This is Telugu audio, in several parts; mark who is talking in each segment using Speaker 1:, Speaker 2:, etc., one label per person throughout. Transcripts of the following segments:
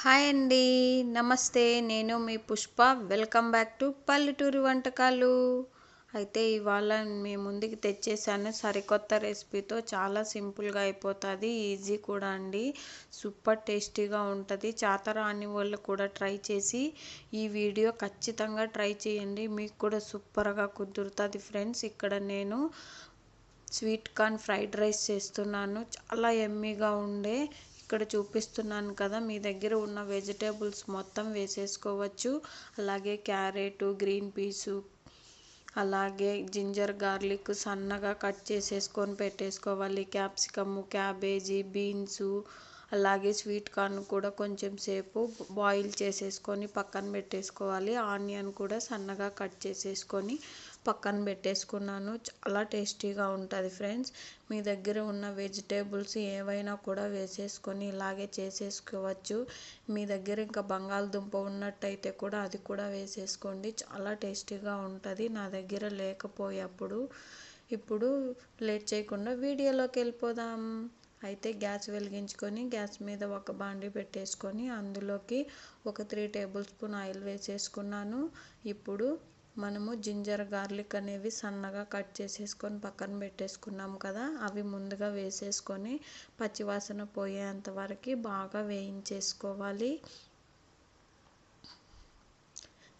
Speaker 1: హాయ్ అండి. నమస్తే. నేను మీ పుష్ప. వెల్కమ్ బ్యాక్ టు పల్లెటూరి వంటకాలు. అయితే ఇవాళ మీ ముందుకి తెచ్చేసాను సరికొత్త రెసిపీతో చాలా సింపుల్గా అయిపోతుంది ఈజీ కూడా అండి. సూపర్ టేస్టీగా ఉంటుంది. చాతరాని వాళ్ళు కూడా ట్రై చేసి ఈ వీడియో ఖచ్చితంగా ట్రై చేయండి. మీకు కూడా సూపర్గా కుదురుతుంది ఫ్రెండ్స్. ఇక్కడ నేను స్వీట్ కార్న్ ఫ్రైడ్ రైస్ చేస్తున్నాను. చాలా ఎమ్మీగా ఉండే ఇక్కడ చూపిస్తున్నాను కదా మీ దగ్గర ఉన్న వెజిటేబుల్స్ మొత్తం వేసేసుకోవచ్చు. అలాగే క్యారెట్ గ్రీన్ పీసు అలాగే జింజర్ గార్లిక్ సన్నగా కట్ చేసేసుకొని పెట్టేసుకోవాలి. క్యాప్సికము క్యాబేజీ బీన్సు అలాగే స్వీట్ కార్న్ కూడా కొంచెం సేపు బాయిల్ చేసేసుకొని పక్కన పెట్టేసుకోవాలి. ఆనియన్ కూడా సన్నగా కట్ చేసేసుకొని పక్కన పెట్టేసుకున్నాను. చాలా టేస్టీగా ఉంటుంది ఫ్రెండ్స్. మీ దగ్గర ఉన్న వెజిటేబుల్స్ ఏవైనా కూడా వేసేసుకొని ఇలాగే చేసేసుకోవచ్చు. మీ దగ్గర ఇంకా బంగాళదుంప ఉన్నట్టయితే కూడా అది కూడా వేసేసుకోండి. చాలా టేస్టీగా ఉంటుంది నా దగ్గర లేకపోయేప్పుడు. ఇప్పుడు లేట్ చేయకుండా వీడియోలోకి వెళ్ళిపోదాం. అయితే గ్యాస్ వెలిగించుకొని గ్యాస్ మీద ఒక బాండి పెట్టేసుకొని అందులోకి ఒక త్రీ టేబుల్ స్పూన్ ఆయిల్ వేసేసుకున్నాను. ఇప్పుడు మనము జింజర్ గార్లిక్ అనేవి సన్నగా కట్ చేసేసుకొని పక్కన పెట్టేసుకున్నాం కదా అవి ముందుగా వేసేసుకొని పచ్చివాసన పోయేంత వరకు బాగా వేయించేసుకోవాలి.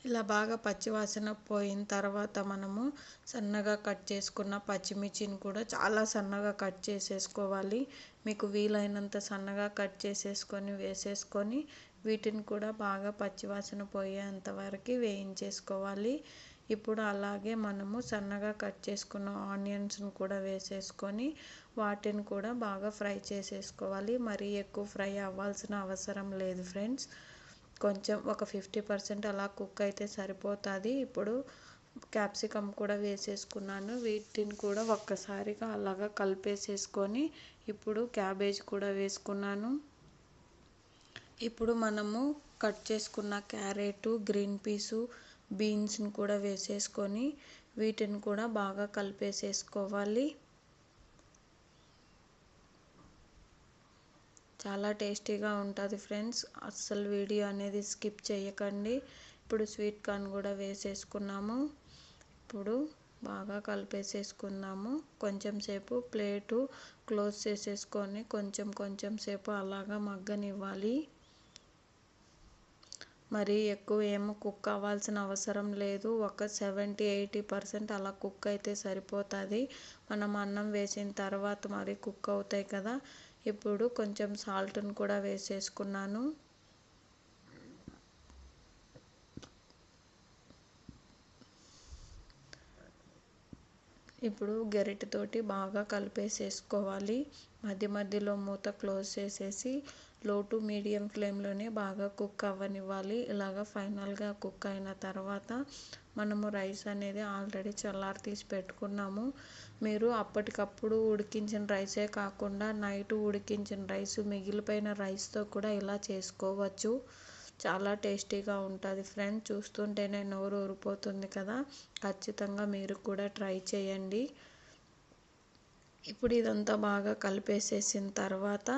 Speaker 1: ఇలా బాగా పచ్చివాసన పోయిన తర్వాత మనము సన్నగా కట్ చేసుకున్న పచ్చిమిర్చిని కూడా చాలా సన్నగా కట్ చేసేసుకోవాలి. మీకు వీలైనంత సన్నగా కట్ చేసేసుకొని వేసేసుకొని వీటిని కూడా బాగా పచ్చివాసన పోయేంత వరకు వేయించేసుకోవాలి. ఇప్పుడు అలాగే మనము సన్నగా కట్ చేసుకున్న ఆనియన్స్ని కూడా వేసేసుకొని వాటిని కూడా బాగా ఫ్రై చేసేసుకోవాలి. మరీ ఎక్కువ ఫ్రై అవ్వాల్సిన అవసరం లేదు ఫ్రెండ్స్. కొంచెం ఒక ఫిఫ్టీ పర్సెంట్ అలా కుక్ అయితే సరిపోతుంది. ఇప్పుడు క్యాప్సికమ్ కూడా వేసేసుకున్నాను. వీటిని కూడా ఒక్కసారిగా అలాగా కలిపేసేసుకొని ఇప్పుడు క్యాబేజ్ కూడా వేసుకున్నాను. ఇప్పుడు మనము కట్ చేసుకున్న క్యారెట్ గ్రీన్ పీసు బీన్స్ని కూడా వేసేసుకొని వీటిని కూడా బాగా కలిపేసేసుకోవాలి. చాలా టేస్టీగా ఉంటుంది ఫ్రెండ్స్. అస్సలు వీడియో అనేది స్కిప్ చేయకండి ఇప్పుడు స్వీట్ కార్న్ కూడా వేసేసుకున్నాము. ఇప్పుడు బాగా కలిపేసేసుకుందాము. కొంచెం సేపు ప్లేటు క్లోజ్ చేసేసుకొని కొంచెం కొంచెం సేపు అలాగా మగ్గనివ్వాలి. మరి ఎక్కువ ఏమో కుక్ అవ్వాల్సిన అవసరం లేదు. ఒక సెవెంటీ ఎయిటీ పర్సెంట్ అలా కుక్ అయితే సరిపోతుంది. మనం అన్నం వేసిన తర్వాత మరి కుక్ అవుతాయి కదా. ఇప్పుడు కొంచెం సాల్ట్ని కూడా వేసేసుకున్నాను. ఇప్పుడు గరిటెతోటి బాగా కలిపేసేసుకోవాలి. మధ్య మధ్యలో మూత క్లోజ్ చేసేసి లో టు మీడియం ఫ్లేమ్లోనే బాగా కుక్ అవ్వనివ్వాలి. ఇలాగ ఫైనల్గా కుక్ అయిన తర్వాత మనము రైస్ అనేది ఆల్రెడీ చల్లారి తీసి పెట్టుకున్నాము. మీరు అప్పటికప్పుడు ఉడికించిన రైసే కాకుండా నైట్ ఉడికించిన రైస్ మిగిలిపోయిన రైస్తో కూడా ఇలా చేసుకోవచ్చు. చాలా టేస్టీగా ఉంటుంది. ఫ్రెండ్స్ చూస్తుంటేనే నోరు ఊరిపోతుంది కదా. ఖచ్చితంగా మీరు కూడా ట్రై చేయండి. ఇప్పుడు ఇదంతా బాగా కలిపేసేసిన తర్వాత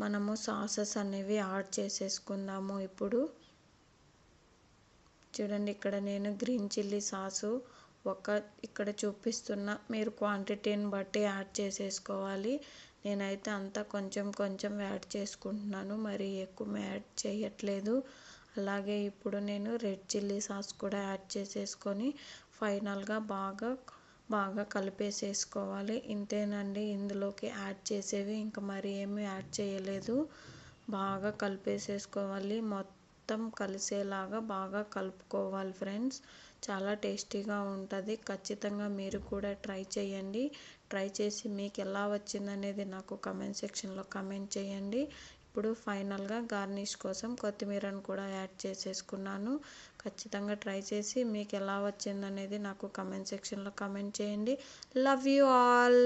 Speaker 1: మనము సాసెస్ అనేవి యాడ్ చేసేసుకుందాము ఇప్పుడు. చూడండి ఇక్కడ నేను గ్రీన్ చిల్లీ సాసు ఒక ఇక్కడ చూపిస్తున్న. మీరు క్వాంటిటీని బట్టి యాడ్ చేసేసుకోవాలి. నేనైతే అంతా కొంచెం కొంచెం యాడ్ చేసుకుంటున్నాను. మరి ఎక్కువ యాడ్ చేయట్లేదు. అలాగే ఇప్పుడు నేను రెడ్ చిల్లీ సాస్ కూడా యాడ్ చేసేసుకొని ఫైనల్గా బాగా బాగా కలిపేసేసుకోవాలి. ఇంతేనండి ఇందులోకి యాడ్ చేసేవి. ఇంకా మరి ఏమీ యాడ్ చేయలేదు. బాగా కలిపేసేసుకోవాలి. మొత్తం కలిసేలాగా బాగా కలుపుకోవాలి ఫ్రెండ్స్. చాలా టేస్టీగా ఉంటుంది. ఖచ్చితంగా మీరు కూడా ట్రై చేయండి. ట్రై చేసి మీకు ఎలా వచ్చిందనేది నాకు కమెంట్ సెక్షన్లో కమెంట్ చేయండి. ఇప్పుడు ఫైనల్గా గార్నిష్ కోసం కొత్తిమీరను కూడా యాడ్ చేసేసుకున్నాను. ఖచ్చితంగా ట్రై చేసి మీకు ఎలా వచ్చిందనేది నాకు కమెంట్ సెక్షన్లో కమెంట్ చేయండి. Love you all